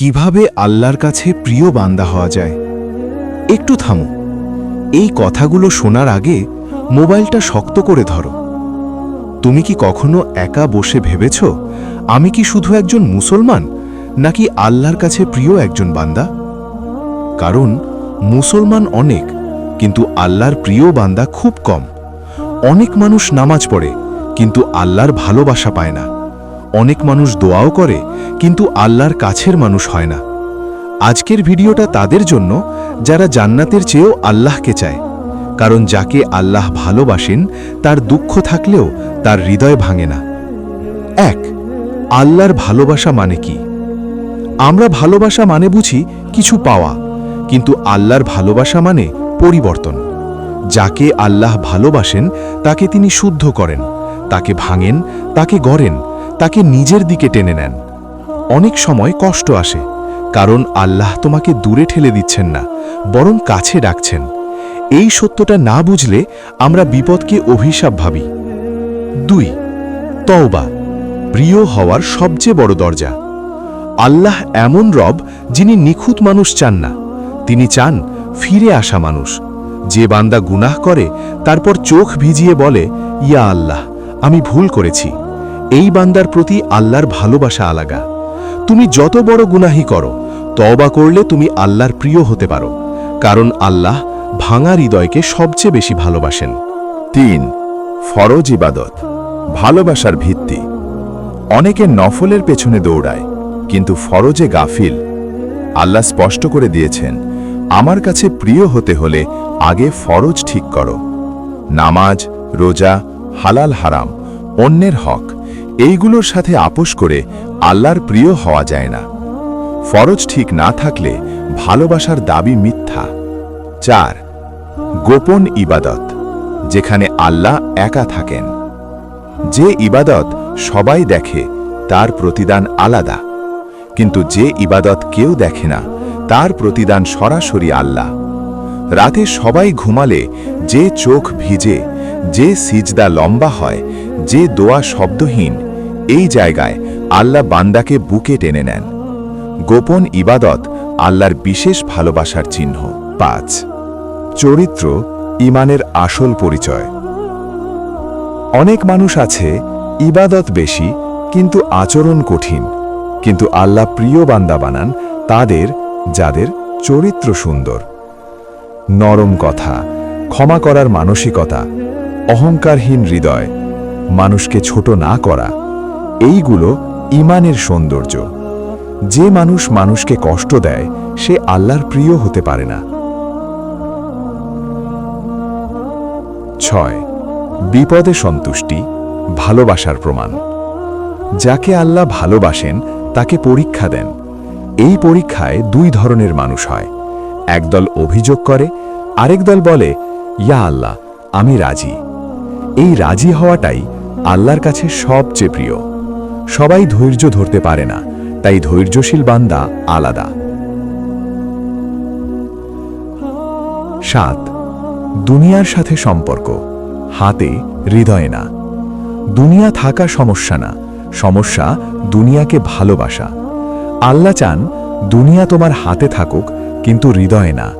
কীভাবে আল্লাহর কাছে প্রিয় বান্দা হওয়া যায়? একটু থামো। এই কথাগুলো শোনার আগে মোবাইলটা শক্ত করে ধরো। তুমি কি কখনো একা বসে ভেবেছ, আমি কি শুধু একজন মুসলমান, নাকি আল্লাহর কাছে প্রিয় একজন বান্দা? কারণ মুসলমান অনেক, কিন্তু আল্লাহর প্রিয় বান্দা খুব কম। অনেক মানুষ নামাজ পড়ে, কিন্তু আল্লাহর ভালোবাসা পায় না। অনেক মানুষ দোয়াও করে, কিন্তু আল্লাহর কাছের মানুষ হয় না। আজকের ভিডিওটা তাদের জন্য, যারা জান্নাতের চেয়েও আল্লাহকে চায়। কারণ যাকে আল্লাহ ভালোবাসেন, তার দুঃখ থাকলেও তার হৃদয় ভাঙে না। এক, আল্লাহর ভালোবাসা মানে কি? আমরা ভালোবাসা মানে বুঝি কিছু পাওয়া, কিন্তু আল্লাহর ভালোবাসা মানে পরিবর্তন। যাকে আল্লাহ ভালোবাসেন, তাকে তিনি শুদ্ধ করেন, তাকে ভাঙেন, তাকে গড়েন তাকে নিজের দিকে টেনে নেন। অনেক সময় কষ্ট আসে, কারণ আল্লাহ তোমাকে দূরে ঠেলে দিচ্ছেন না, বরং কাছে ডাকছেন। এই সত্যটা না বুঝলে আমরা বিপদকে অভিশাপ ভাবি। দুই, তওবা, প্রিয় হওয়ার সবচেয়ে বড় দরজা। আল্লাহ এমন রব যিনি নিখুঁত মানুষ চান না। তিনি চান ফিরে আসা মানুষ। যে বান্দা গুনাহ করে, তারপর চোখ ভিজিয়ে বলে, ইয়া আল্লাহ, আমি ভুল করেছি। এই বান্দার প্রতি আল্লাহর ভালোবাসা আলাগা। তুমি যত বড় গুনাহি করো তবা করলে তুমি আল্লাহর প্রিয় হতে পারো, কারণ আল্লাহ ভাঙা হৃদয়কে সবচেয়ে বেশি ভালোবাসেন। তিন, ফরজ ইবাদত, ভালোবাসার ভিত্তি। অনেকে নফলের পেছনে দৌড়ায়, কিন্তু ফরজে গাফিল। আল্লাহ স্পষ্ট করে দিয়েছেন, আমার কাছে প্রিয় হতে হলে আগে ফরজ ঠিক করো। নামাজ, রোজা, হালাল হারাম, অন্যের হক এইগুলোর সাথে আপোষ করে আল্লাহর প্রিয় হওয়া যায় না। ফরজ ঠিক না থাকলে ভালোবাসার দাবি মিথ্যা। চার, গোপন ইবাদত, যেখানে আল্লাহ একা থাকেন। যে ইবাদত সবাই দেখে, তার প্রতিদান আলাদা। কিন্তু যে ইবাদত কেউ দেখে না, তার প্রতিদান সরাসরি আল্লাহ। রাতে সবাই ঘুমালে, যে চোখ ভিজে, যে সিজদা লম্বা হয়, যে দোয়া শব্দহীন এই জায়গায় আল্লাহ বান্দাকে বুকে টেনে নেন। গোপন ইবাদত আল্লাহর বিশেষ ভালোবাসার চিহ্ন। পাঁচ, চরিত্র ইমানের আসল পরিচয়। অনেক মানুষ আছে ইবাদত বেশি কিন্তু আচরণ কঠিন। কিন্তু আল্লাহ প্রিয় বান্দা বানান তাদের যাদের চরিত্র সুন্দর। নরম কথা, ক্ষমা করার মানসিকতা, অহংকারহীন হৃদয়, মানুষকে ছোট না করা এইগুলো ইমানের সৌন্দর্য। যে মানুষ মানুষকে কষ্ট দেয়, সে আল্লাহর প্রিয় হতে পারে না। ছয়, বিপদে সন্তুষ্টি, ভালোবাসার প্রমাণ। যাকে আল্লাহ ভালোবাসেন, তাকে পরীক্ষা দেন। এই পরীক্ষায় দুই ধরনের মানুষ হয়। একদল অভিযোগ করে, আরেক দল বলে, ইয়া আল্লাহ, আমি রাজি। এই রাজি হওয়াটাই আল্লাহর কাছে সবচেয়ে প্রিয়। সবাই ধৈর্য ধরতে পারে না, তাই ধৈর্যশীল বান্দা আলাদা। সাত, দুনিয়ার সাথে সম্পর্ক। হাতে হৃদয়ে না। দুনিয়া থাকা সমস্যা না। সমস্যা দুনিয়াকে ভালোবাসা। আল্লাহ চান দুনিয়া তোমার হাতে থাকুক, কিন্তু হৃদয়ে না।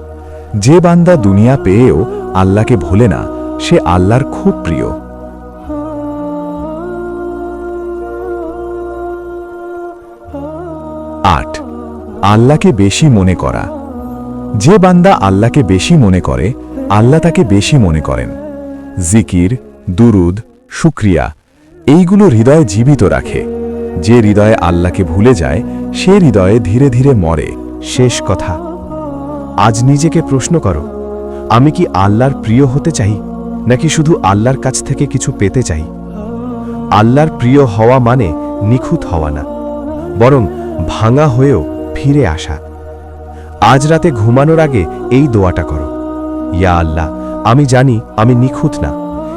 যে বান্দা দুনিয়া পেয়েও আল্লাহকে ভোলে না, সে আল্লাহর খুব প্রিয়। আট। আল্লাহকে বেশি মনে করা। যে বান্দা আল্লাহকে বেশি মনে করে, আল্লাহ তাকে বেশি মনে করেন। জিকির, দুরুদ, শুক্রিয়া, এইগুলো হৃদয়ে জীবিত রাখে। যে হৃদয়ে আল্লাহকে ভুলে যায়, সে হৃদয়ে ধীরে ধীরে মরে। শেষ কথা। আজ নিজেকে প্রশ্ন করো, আমি কি আল্লাহর প্রিয় হতে চাই, নাকি শুধু আল্লাহর কাছ থেকে কিছু পেতে চাই? আল্লাহর প্রিয় হওয়া মানে নিখুঁত হওয়া না। বরং ভাঙা হয়েও ফিরে আসা। আজ রাতে ঘুমানোর আগে এই দোয়াটা করো। ইয়া আল্লাহ, আমি জানি আমি নিখুঁত না,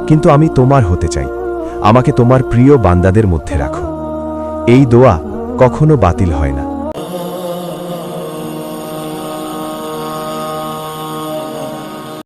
কিন্তু আমি তোমার হতে চাই। আমাকে তোমার প্রিয় বান্দাদের মধ্যে রাখো। এই দোয়া কখনো বাতিল হয় না।